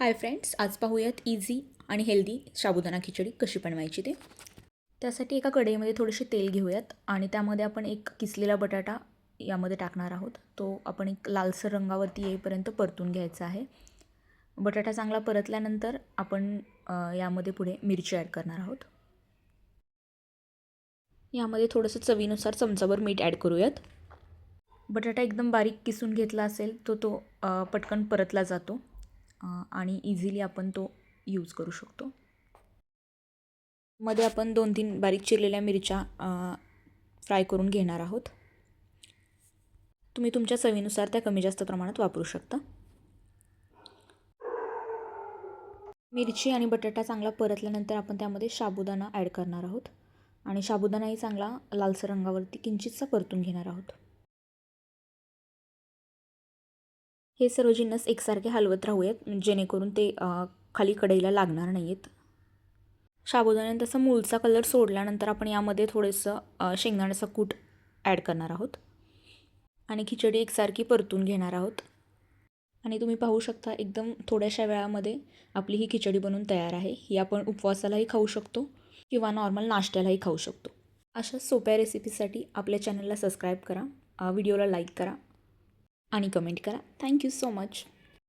Hi friends आज पाहूयात easy आणि हेल्दी साबुदाणा खिचडी कशी बनवायची ते. त्यासाठी एका कढईमध्ये थोडेसे तेल घेऊयात आणि त्यामध्ये आपण एक किसलेला बटाटा यामध्ये टाकणार आहोत. तो आपण एक लालसर रंगावरती येईपर्यंत परतून घ्यायचा आहे. बटाटा चांगला परतल्यानंतर आपण यामध्ये पुढे मिरची ॲड करणार आहोत. यामध्ये थोडंसं चवीनुसार चमचाभर मीठ ॲड करूयात. बटाटा एकदम बारीक किसून घेतला असेल तो तो पटकन परतला जातो. आणि इझिली आपण तो यूज करू शकतो. मध्ये आपण दोन तीन बारीक चिरलेल्या मिरच्या फ्राय करून घेणार आहोत. तुम्ही तुमच्या चवीनुसार त्या कमी जास्त प्रमाणात वापरू शकता. मिरची आणि बटाटा चांगला परतल्यानंतर आपण त्यामध्ये साबुदाणा ॲड करणार आहोत. आणि साबुदाणाही चांगला लालसर रंगावरती किंचितसा परतून घेणार आहोत. हे सर्व जिन्नस एकसारखे हलवत राहूयात. म्हणजे जेणेकरून ते खाली कढईला लागणार नाही आहेत साबुदाण्याने तसा मूळचा कलर सोडल्यानंतर आपण यामध्ये थोडंसं शेंगदाण्याचा कूट ॲड करणार आहोत. आणि खिचडी एकसारखी परतून घेणार आहोत. आणि तुम्ही पाहू शकता एकदम थोड्याशा वेळामध्ये आपली ही खिचडी बनवून तयार आहे. ही आपण उपवासालाही खाऊ शकतो किंवा नॉर्मल नाश्त्यालाही खाऊ शकतो. अशा सोप्या रेसिपीसाठी आपल्या चॅनलला सबस्क्राईब करा. व्हिडिओला लाईक करा. आणि कमेंट करा. Thank you so much.